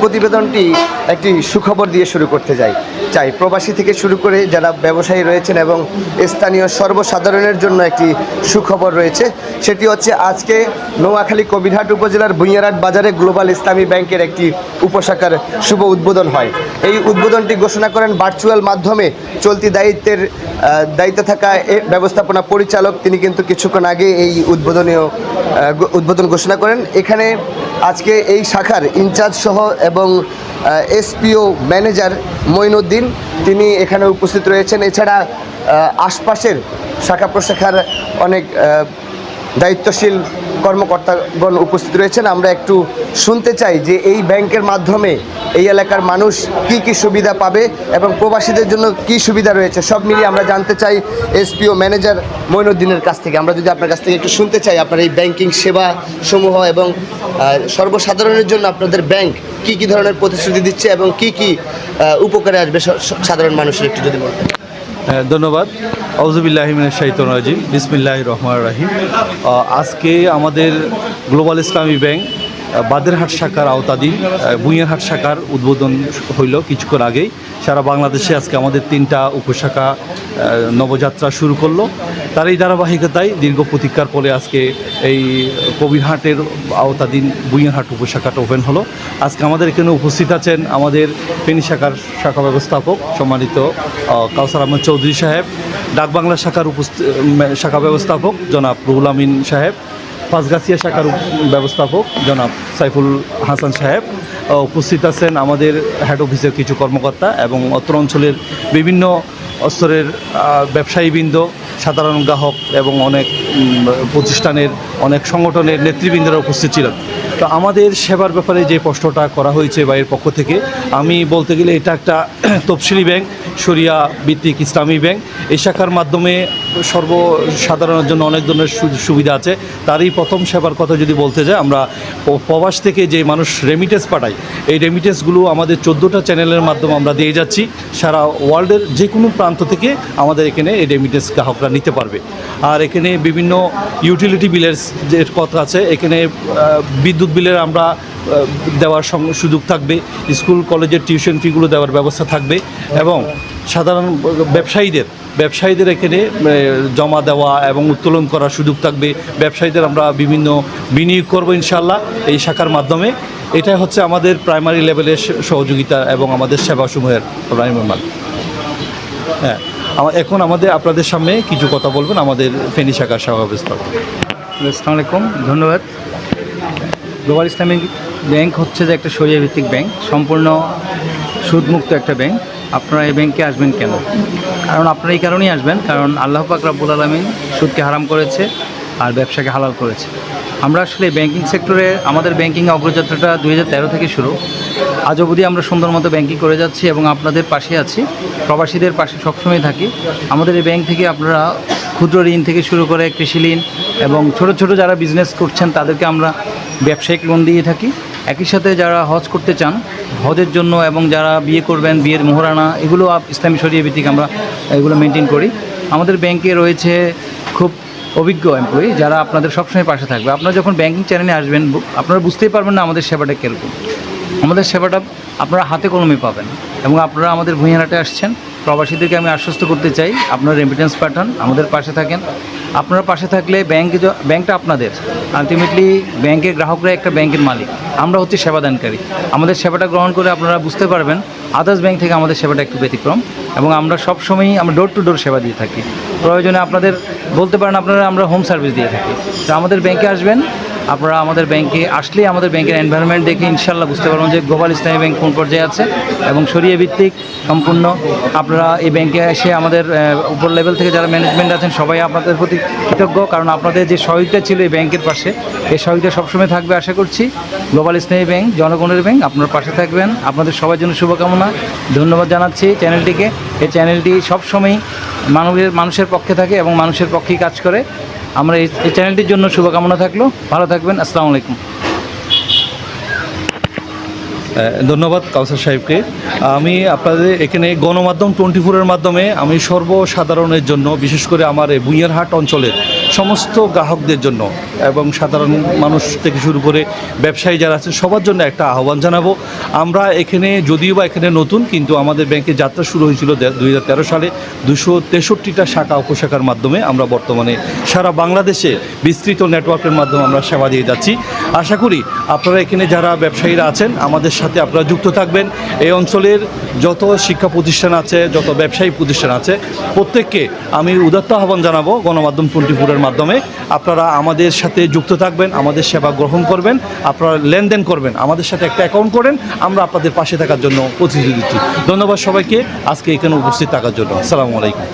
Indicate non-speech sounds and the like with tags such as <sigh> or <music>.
প্রতিবেদনটি একটি সুখবর দিয়ে শুরু করতে যাই চাই প্রবাসী থেকে শুরু করে যারা ব্যবসায়ী রয়েছেন এবং স্থানীয় সর্বসাধারণের জন্য একটি সুখবর রয়েছে। সেটি হচ্ছে আজকে নোয়াখালী কবিরহাট উপজেলার ভুঁইয়ারহাট বাজারে গ্লোবাল ইসলামী ব্যাংকের একটি উপশাখার শুভ উদ্বোধন হয়। এই উদ্বোধনটি ঘোষণা করেন ভার্চুয়াল মাধ্যমে চলতি দায়িত্বের দায়িত্বে থাকা ব্যবস্থাপনা পরিচালক। তিনি কিন্তু কিছুক্ষণ আগে এই উদ্বোধনীয় উদ্বোধন ঘোষণা করেন। এখানে আজকে এই শাখার ইনচার্জ সহ এবং এসপিও ম্যানেজার মঈনুদ্দিন তিনি এখানে উপস্থিত রয়েছেন। এছাড়া আশপাশের শাখা প্রশাখার অনেক দায়িত্বশীল কর্মকর্তাগণ উপস্থিত রয়েছেন। আমরা একটু শুনতে চাই যে এই ব্যাংকের মাধ্যমে এই এলাকার মানুষ কি কি সুবিধা পাবে এবং প্রবাসীদের জন্য কি সুবিধা রয়েছে সব মিলিয়ে আমরা জানতে চাই এসপিও ম্যানেজার মঈনুদ্দিনের কাছ থেকে। আমরা যদি আপনার কাছ থেকে একটু শুনতে চাই আপনার এই ব্যাংকিং সেবা সমূহ এবং সর্বসাধারণের জন্য আপনাদের ব্যাংক কি কি ধরনের প্রতিশ্রুতি দিচ্ছে এবং কি কি উপকারে আসবে সাধারণ মানুষের একটু যদি বলতেন। হ্যাঁ, ধন্যবাদ। আউজুবিল্লাহিমিনের শাহিতন রাজিম। বিসমিল্লাহ রহমান রাহিম। আজকে আমাদের গ্লোবাল ইসলামী ব্যাংক বাদেরহাট শাখার আওতাধীন আহ, বুঁইয়ারহাট শাখার উদ্বোধন হইল কিছুক্ষণ আগেই। সারা বাংলাদেশে আজকে আমাদের তিনটা উপশাখা নবযাত্রা শুরু করল। তার এই ধারাবাহিকতায় দীর্ঘ প্রতীক্ষার পরে আজকে এই কবিরহাটের আওতাধীন বুঁইয়ারহাট উপশাখাটা ওপেন হলো। আজকে আমাদের এখানে উপস্থিত আছেন আমাদের ফেনী শাখার শাখা ব্যবস্থাপক সম্মানিত কাউসার আহমদ চৌধুরী সাহেব ডাকবাংলা শাখার উপস্থিত শাখা ব্যবস্থাপক জনাব রুহুল আমিন সাহেব পাঁচগাছিয়া শাখার ব্যবস্থাপক জনাব সাইফুল হাসান সাহেব উপস্থিত আছেন আমাদের হেড অফিসের কিছু কর্মকর্তা এবং অত্র অঞ্চলের বিভিন্ন স্তরের ব্যবসায়ীবৃন্দ, সাধারণ গ্রাহক এবং অনেক প্রতিষ্ঠানের অনেক সংগঠনের নেতৃবৃন্দরা উপস্থিত ছিলেন। তো আমাদের সেবার ব্যাপারে যে প্রশ্নটা করা হয়েছে বা এর পক্ষ থেকে, আমি বলতে গেলে এটা একটা <clears throat> তফসিলি ব্যাংক, শরিয়া ভিত্তিক ইসলামী ব্যাংক। এই শাখার মাধ্যমে সর্বসাধারণের জন্য অনেক ধরনের সুবিধা আছে। তারই প্রথম সেবার কথা যদি বলতে যাই, আমরা প্রবাস থেকে যে মানুষ রেমিটেন্স পাঠায়, এই রেমিটেন্সগুলো আমাদের চোদ্দোটা চ্যানেলের মাধ্যমে আমরা দিয়ে যাচ্ছি। সারা ওয়ার্ল্ডের যে কোনো প্রান্ত থেকে আমাদের এখানে এই রেমিটেন্স গ্রাহকরা নিতে পারবে। আর এখানে বিভিন্ন ইউটিলিটি বিলের যে কথা আছে। এখানে বিদ্যুৎ বিলের আমরা দেওয়ার সুযোগ থাকবে। স্কুল কলেজের টিউশন ফিগুলো দেওয়ার ব্যবস্থা থাকবে। এবং সাধারণ ব্যবসায়ীদের ব্যবসায়ীদের এখানে জমা দেওয়া এবং উত্তোলন করার সুযোগ থাকবে। ব্যবসায়ীদের আমরা বিভিন্ন বিনিয়োগ করব ইনশাল্লাহ এই শাখার মাধ্যমে। এটাই হচ্ছে আমাদের প্রাইমারি লেভেলের সহযোগিতা এবং আমাদের সেবাসমূহের প্রাইমারি মান হ্যাঁ এখন আমাদের, আপনাদের সামনে কিছু কথা বলবেন আমাদের ফেনী শাখার সভাব্যবস্থাপক আসসালামু আলাইকুম, ধন্যবাদ। গ্লোবাল ইসলামিক ব্যাংক হচ্ছে যে একটা সরিয়া ভিত্তিক ব্যাংক, সম্পূর্ণ সুদমুক্ত একটা ব্যাংক। আপনারা এই ব্যাংকে আসবেন কেন? কারণ আপনারা এই কারণেই আসবেন, কারণ আল্লাহ পাক রাব্বুল আলমিন সুদকে হারাম করেছে আর ব্যবসাকে হালাল করেছে। আমরা আসলে ব্যাংকিং সেক্টরে আমাদের ব্যাংকিং অগ্রযাত্রাটা দু হাজার তেরো থেকে শুরু। আজ অবধি আমরা সুন্দর মতো ব্যাংকিং করে যাচ্ছি এবং আপনাদের পাশে আছি, প্রবাসীদের পাশে সবসময় থাকি। আমাদের এই ব্যাংক থেকে আপনারা ক্ষুদ্র ঋণ থেকে শুরু করে কৃষি ঋণ এবং ছোট ছোট যারা বিজনেস করছেন, তাদেরকে আমরা ব্যবসায়িক লোন দিয়ে থাকি। একই সাথে যারা হজ করতে চান, হজের জন্য এবং যারা বিয়ে করবেন, বিয়ের মোহরানা, এগুলো ইসলামী শরিয়া ভিত্তিক আমরা এগুলো মেনটেন করি। আমাদের ব্যাংকে রয়েছে খুব অভিজ্ঞ এমপ্লয়ি যারা আপনাদের সবসময় পাশে থাকবে। আপনারা যখন ব্যাংকিং চ্যানেলে আসবেন আপনারা বুঝতেই পারবেন না আমাদের সেবাটা কীরকম। আমাদের সেবাটা আপনারা হাতে কলমে পাবেন এবং আপনারা আমাদের ভূঁইয়ারাটে আসছেন। প্রবাসীদেরকে আমি আশ্বস্ত করতে চাই, আপনারা রেমিটেন্স পাঠান, আমাদের পাশে থাকেন। আপনারা পাশে থাকলে ব্যাংকে ব্যাংকটা আপনাদের। আলটিমেটলি ব্যাংকের গ্রাহকরা একটা ব্যাংকের মালিক। আমরা হচ্ছে সেবাদানকারী আমাদের সেবাটা গ্রহণ করে আপনারা বুঝতে পারবেন আদার্স ব্যাংক থেকে আমাদের সেবাটা একটু ব্যতিক্রম। এবং আমরা সবসময়ই আমরা ডোর টু ডোর সেবা দিয়ে থাকি। প্রয়োজনে আপনাদের বলতে পারেন আপনারা আমরা হোম সার্ভিস দিয়ে থাকি। তো আমাদের ব্যাংকে আসবেন, আপনারা আমাদের ব্যাংকে আসলেই আমাদের ব্যাংকের এনভায়রনমেন্ট দেখে ইনশাল্লাহ বুঝতে পারবেন যে গ্লোবাল ইসলামী ব্যাংক কোন পর্যায়ে আছে এবং সরিয়ে ভিত্তিক সম্পূর্ণ আপনারা এই ব্যাংকে এসে আমাদের উপর লেভেল থেকে যারা ম্যানেজমেন্ট আছেন সবাই আপনাদের প্রতি কৃতজ্ঞ। কারণ আপনাদের যে সহযোগিতা ছিল এই ব্যাংকের পাশে, এই সহযোগিতা সবসময় থাকবে আশা করছি। গ্লোবাল ইসলামী ব্যাংক জনগণের ব্যাংক আপনার পাশে থাকবেন। আপনাদের সবার জন্য শুভকামনা। ধন্যবাদ জানাচ্ছি চ্যানেলটিকে। এই চ্যানেলটি সবসময়ই মানবের মানুষের পক্ষে থাকে এবং মানুষের পক্ষেই কাজ করে। আমরা এই চ্যানেলটির জন্য শুভকামনা থাকল। ভালো থাকবেন। আসসালামু আলাইকুম। ধন্যবাদ কাউসার সাহেবকে। আমি আপনাদের এখানে গণমাধ্যম টোয়েন্টি ফোরের মাধ্যমে আমি সর্বসাধারণের জন্য, বিশেষ করে আমার এই বুইয়ারহাট অঞ্চলের সমস্ত গ্রাহকদের জন্য এবং সাধারণ মানুষ থেকে শুরু করে ব্যবসায়ী যারা আছেন, সবার জন্য একটা আহ্বান জানাব। আমরা এখানে যদিও বা এখানে নতুন, কিন্তু আমাদের ব্যাংকের যাত্রা শুরু হয়েছিল দু হাজার তেরো সালে। দুশো তেষট্টিটা শাখা উপশাখার মাধ্যমে আমরা বর্তমানে সারা বাংলাদেশে বিস্তৃত নেটওয়ার্কের মাধ্যমে আমরা সেবা দিয়ে যাচ্ছি। আশা করি আপনারা এখানে যারা ব্যবসায়ীরা আছেন, আমাদের সাথে আপনারা যুক্ত থাকবেন। এই অঞ্চলের যত শিক্ষা প্রতিষ্ঠান আছে, যত ব্যবসায়ী প্রতিষ্ঠান আছে, প্রত্যেককে আমি উদাত্ত আহ্বান জানাব গণমাধ্যম টোয়েন্টি ফোরের মাধ্যমে। আপনারা আমাদের সাথে যুক্ত থাকবেন, আমাদের সেবা গ্রহণ করবেন, আপনারা লেনদেন করবেন, আমাদের সাথে একটা অ্যাকাউন্ট করেন, আমরা আপনাদের পাশে থাকার জন্য প্রতিশ্রুতি দিচ্ছি। ধন্যবাদ সবাইকে, আজকে এখানে উপস্থিত থাকার জন্য। আসসালামু আলাইকুম।